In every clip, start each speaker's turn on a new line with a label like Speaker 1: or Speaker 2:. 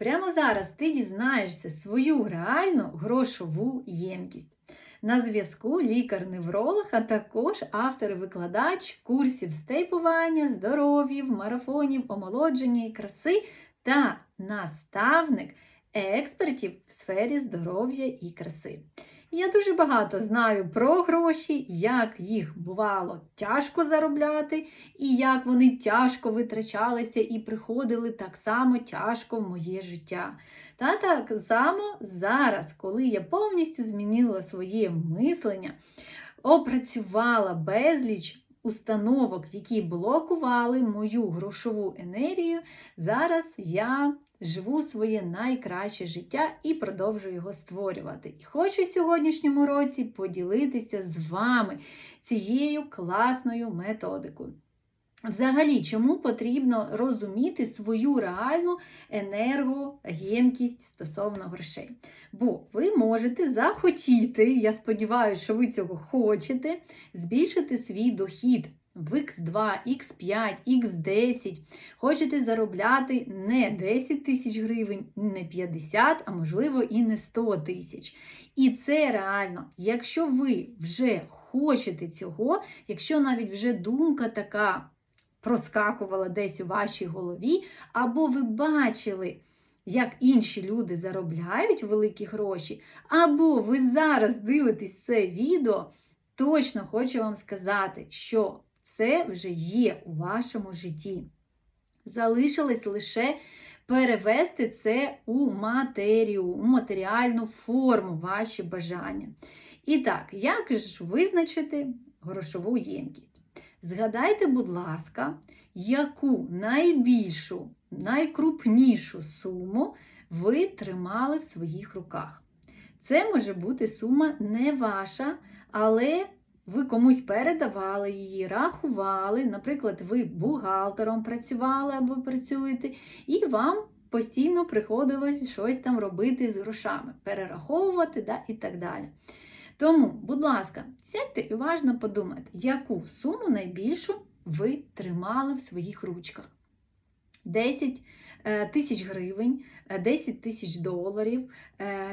Speaker 1: Прямо зараз ти дізнаєшся свою реальну грошову ємкість. На зв'язку лікар-невролог, а також автор і викладач курсів стейпування, здоров'їв, марафонів, омолодження і краси та наставник експертів в сфері здоров'я і краси. Я дуже багато знаю про гроші, як їх бувало тяжко заробляти, і як вони тяжко витрачалися і приходили так само тяжко в моє життя. Та так само зараз, коли я повністю змінила своє мислення, опрацювала безліч установок, які блокували мою грошову енергію, зараз я живу своє найкраще життя і продовжую його створювати. І хочу в сьогоднішньому році поділитися з вами цією класною методикою. Взагалі, чому потрібно розуміти свою реальну енергоємкість стосовно грошей? Бо ви можете захотіти, я сподіваюся, що ви цього хочете, збільшити свій дохід в X2, X5, X10. Хочете заробляти не 10 тисяч гривень, не 50, а можливо і не 100 тисяч. І це реально, якщо ви вже хочете цього, якщо навіть вже думка така проскакувала десь у вашій голові, або ви бачили, як інші люди заробляють великі гроші, або ви зараз дивитесь це відео, точно хочу вам сказати, що це вже є у вашому житті. Залишилось лише перевести це у матерію, у матеріальну форму, ваші бажання. І так, як ж визначити грошову ємкість? Згадайте, будь ласка, яку найбільшу, найкрупнішу суму ви тримали в своїх руках. Це може бути сума не ваша, але ви комусь передавали її, рахували, наприклад, ви бухгалтером працювали або працюєте, і вам постійно приходилось щось там робити з грошами, перераховувати да, і так далі. Тому, будь ласка, сядьте і уважно подумайте, яку суму найбільшу ви тримали в своїх ручках. 10 тисяч гривень, 10 тисяч доларів,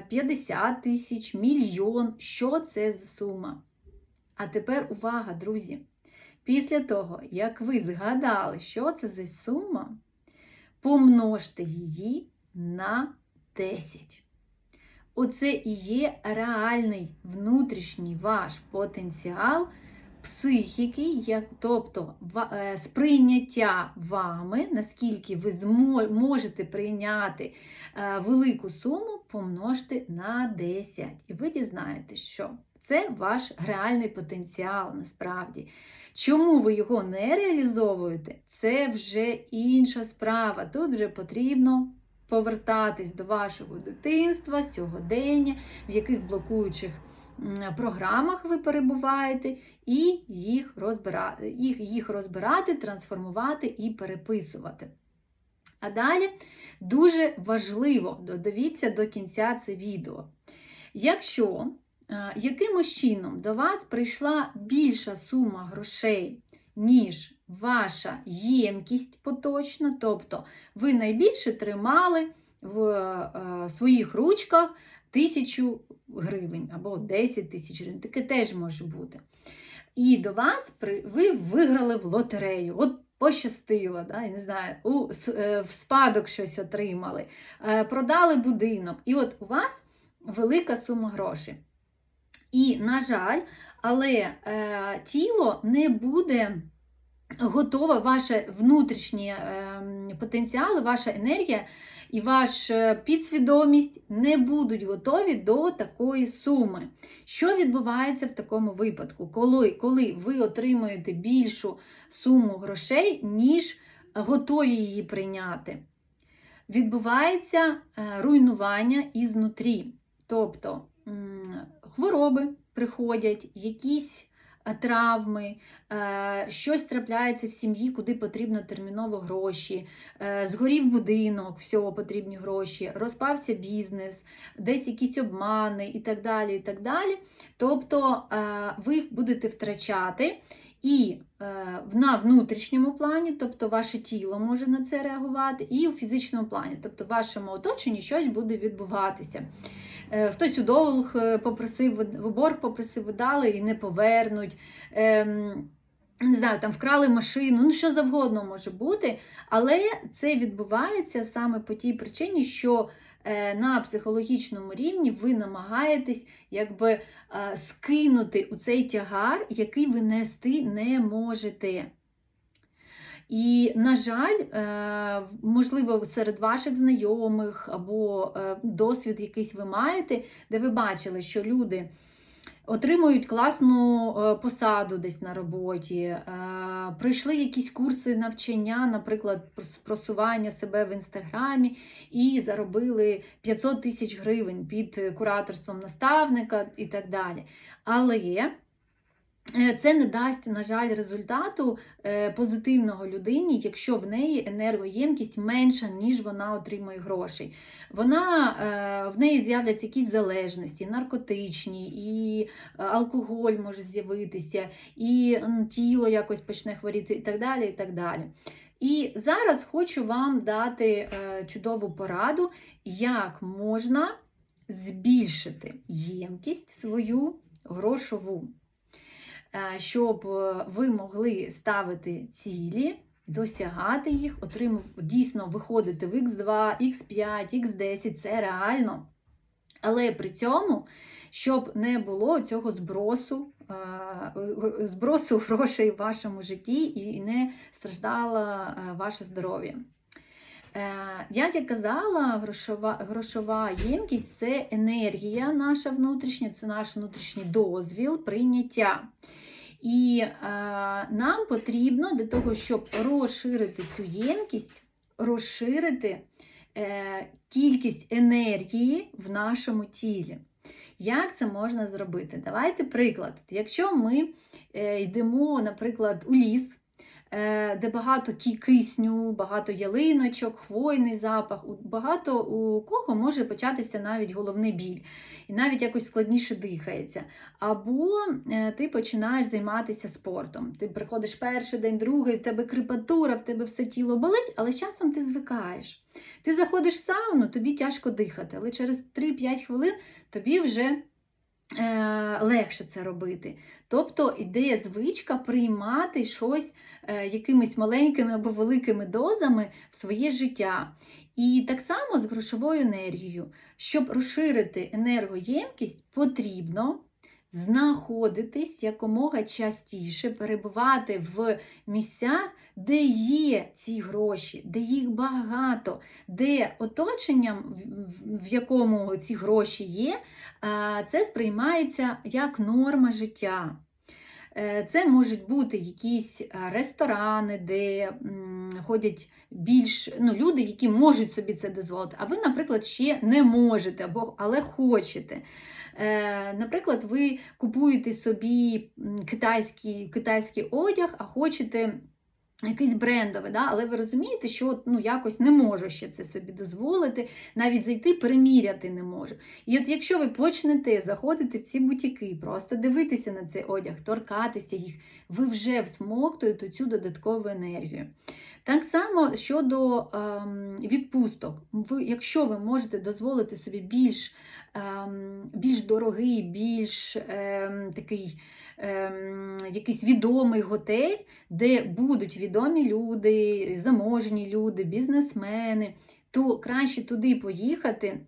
Speaker 1: 50 тисяч, мільйон. Що це за сума? А тепер увага, друзі! Після того, як ви згадали, що це за сума, помножте її на 10. Оце і є реальний внутрішній ваш потенціал психіки, як, тобто е, сприйняття вами, наскільки ви можете прийняти е, велику суму, помножте на 10. І ви дізнаєтесь, що це ваш реальний потенціал насправді. Чому ви його не реалізовуєте, це вже інша справа. Тут вже потрібно повертатись до вашого дитинства, сьогодення, в яких блокуючих програмах ви перебуваєте, і їх розбирати, їх, їх розбирати, трансформувати і переписувати. А далі дуже важливо, додивіться до кінця це відео. Якщо якимось чином до вас прийшла більша сума грошей, ніж ваша ємкість поточна, тобто ви найбільше тримали в е, своїх ручках тисячу гривень або 10 тисяч гривень, таке теж може бути. І до вас ви виграли в лотерею. От Пощастило, да, я не знаю, у, е, в спадок щось отримали, е, продали будинок, і от у вас велика сума грошей. І, на жаль, але е, тіло не буде готове, ваше внутрішні е, потенціали, ваша енергія і ваша підсвідомість не будуть готові до такої суми. Що відбувається в такому випадку, коли, коли ви отримуєте більшу суму грошей, ніж готові її прийняти? Відбувається е, руйнування ізнутрі. Тобто хвороби приходять, якісь е, травми, е, щось трапляється в сім'ї, куди потрібно терміново гроші, е, згорів будинок, всього потрібні гроші, розпався бізнес, десь якісь обмани і так далі. і так далі. Тобто ви будете втрачати. І е, на внутрішньому плані, тобто ваше тіло може на це реагувати, і у фізичному плані, тобто в вашому оточенні щось буде відбуватися. Е, Хтось у долг е, попросив, в борг попросив, видали і не повернуть. Ем, не знаю, там вкрали машину, ну що завгодно може бути, але це відбувається саме по тій причині, що е, на психологічному рівні ви намагаєтесь якби скинути у цей тягар, який ви нести не можете. І, на жаль, е, можливо, серед ваших знайомих або е, досвід якийсь ви маєте, де ви бачили, що люди отримують класну е, посаду десь на роботі, пройшли якісь курси навчання, наприклад, прос- просування себе в інстаграмі і заробили 500 тисяч гривень під кураторством наставника і так далі. Але це не дасть, на жаль, результату е, позитивного людині, якщо в неї енергоємкість менша, ніж вона отримує грошей. Вона, е, в неї з'являться якісь залежності, наркотичні, і е, алкоголь може з'явитися, і тіло якось почне хворіти, і так далі. І так далі. І зараз хочу вам дати е, чудову пораду, як можна збільшити ємкість свою грошову, Е, щоб е, ви могли ставити цілі, досягати їх, отримав, дійсно виходити в X2, X5, X10, це реально. Але при цьому, щоб не було цього збросу, е, збросу грошей в вашому житті і не страждало е, ваше здоров'я. Е, Як я казала, грошова, грошова ємкість це енергія наша внутрішня, це наш внутрішній дозвіл, прийняття. І е, нам потрібно для того, щоб розширити цю ємкість, розширити е, кількість енергії в нашому тілі. Як це можна зробити? Давайте приклад. Якщо ми е, йдемо, наприклад, у ліс, де багато кисню, багато ялиночок, хвойний запах, багато у кого може початися навіть головний біль, і навіть якось складніше дихається. Або е, ти починаєш займатися спортом. Ти приходиш перший день, другий, в тебе крипатура, в тебе все тіло болить, але з часом ти звикаєш. Ти заходиш в сауну, тобі тяжко дихати, але через 3-5 хвилин тобі вже е, легше це робити. Тобто ідея звичка приймати щось е, якимись маленькими або великими дозами в своє життя. І так само з грошовою енергією. Щоб розширити енергоємкість, потрібно знаходитись якомога частіше, перебувати в місцях, де є ці гроші, де їх багато, де оточенням, в- якому ці гроші є, це сприймається як норма життя. Е, Це можуть бути якісь ресторани, де ходять більш ну, люди, які можуть собі це дозволити, а ви, наприклад, ще не можете, або, але хочете. Е, Наприклад, ви купуєте собі китайський, китайський одяг, а хочете. Якийсь брендовий, да? але ви розумієте, що ну, якось не можу ще це собі дозволити, навіть зайти переміряти не можу. І от якщо ви почнете заходити в ці бутіки, просто дивитися на цей одяг, торкатися їх, ви вже всмоктуєте цю додаткову енергію. Так само щодо ем, відпусток, ви, якщо ви можете дозволити собі більш, ем, більш дорогий, більш ем, такий якийсь відомий готель, де будуть відомі люди, заможні люди, бізнесмени, то краще туди поїхати.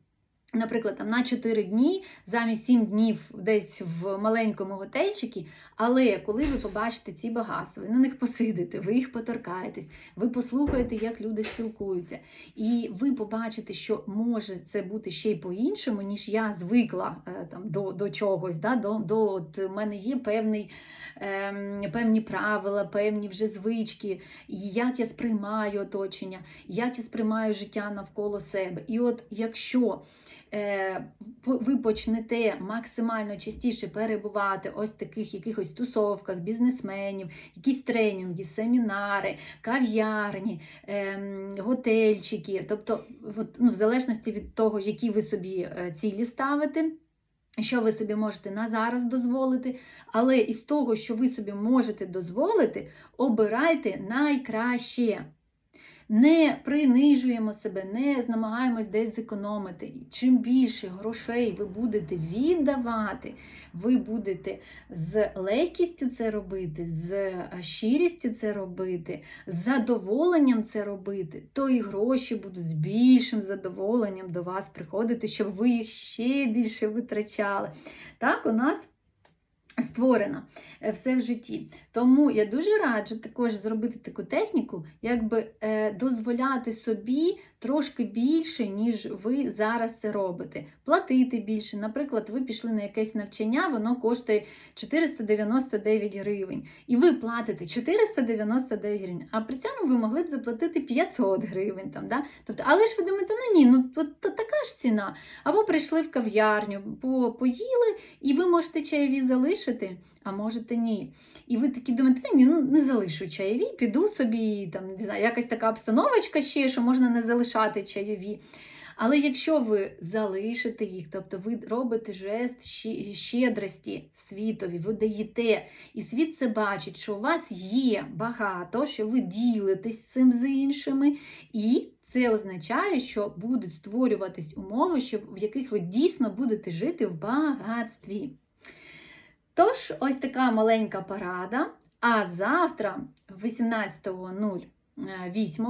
Speaker 1: Наприклад, там на 4 дні замість 7 днів десь в маленькому готельчикі, але коли ви побачите ці багатства, ви на них посидите, ви їх поторкаєтесь, ви послухаєте, як люди спілкуються, і ви побачите, що може це бути ще й по-іншому, ніж я звикла е, там, до, до чогось. Да? До, до, от, мене є певний, ем, певні правила, певні вже звички, і як я сприймаю оточення, як я сприймаю життя навколо себе. І от якщо ви почнете максимально частіше перебувати ось таких якихось тусовках, бізнесменів, якісь тренінги, семінари, кав'ярні, ем, готельчики, тобто, ну, в залежності від того, які ви собі е, цілі ставите. що ви собі можете на зараз дозволити, але із того, що ви собі можете дозволити, обирайте найкраще. Не принижуємо себе, не намагаємось десь зекономити. Чим більше грошей ви будете віддавати, ви будете з легкістю це робити, з е, щирістю це робити, з задоволенням це робити, то і гроші будуть з більшим задоволенням до вас приходити, щоб ви їх ще більше витрачали. Так, у нас створено е, все в житті. Тому я дуже раджу також зробити таку техніку, якби е, дозволяти собі трошки більше, ніж ви зараз це робите. Платити більше. Наприклад, ви пішли на якесь навчання, воно коштує 499 гривень. І ви платите 499 гривень, а при цьому ви могли б заплатити 500 гривень. Там, да? тобто, але ж ви думаєте, ну ні, ну то, то така ж ціна. Або прийшли в кав'ярню, по, поїли, і ви можете чайові залишити, а можете ні. І ви такі думаєте, «Та ні, ну не залишу чайові, піду собі, там, не знаю, якась така обстановочка ще, що можна не залишати чайові. Але якщо ви залишите їх, тобто ви робите жест щедрості світові, ви даєте, і світ це бачить, що у вас є багато, що ви ділитесь цим з іншими, і це означає, що будуть створюватись умови, в яких ви дійсно будете жити в багатстві. Тож, ось така маленька порада. А завтра, в 18.00, Е, 8.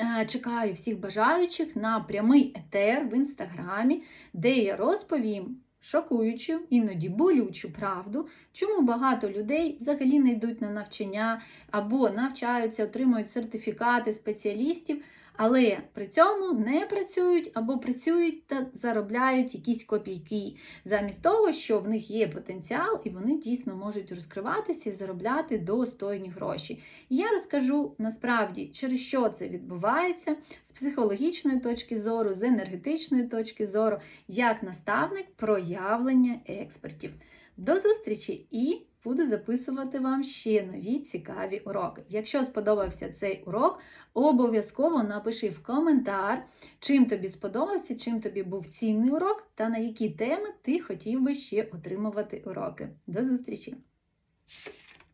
Speaker 1: Е, чекаю всіх бажаючих на прямий етер в інстаграмі, де я розповім шокуючу, іноді болючу правду, чому багато людей взагалі не йдуть на навчання або навчаються, отримують сертифікати спеціалістів але при цьому не працюють або працюють та заробляють якісь копійки, замість того, що в них є потенціал, і вони дійсно можуть розкриватися і заробляти достойні гроші. І я розкажу насправді, через що це відбувається з психологічної точки зору, з енергетичної точки зору, як наставник проявлення експертів. До зустрічі і буду записувати вам ще нові цікаві уроки. Якщо сподобався цей урок, обов'язково напиши в коментар, чим тобі сподобався, чим тобі був цінний урок та на які теми ти хотів би ще отримувати уроки. До зустрічі!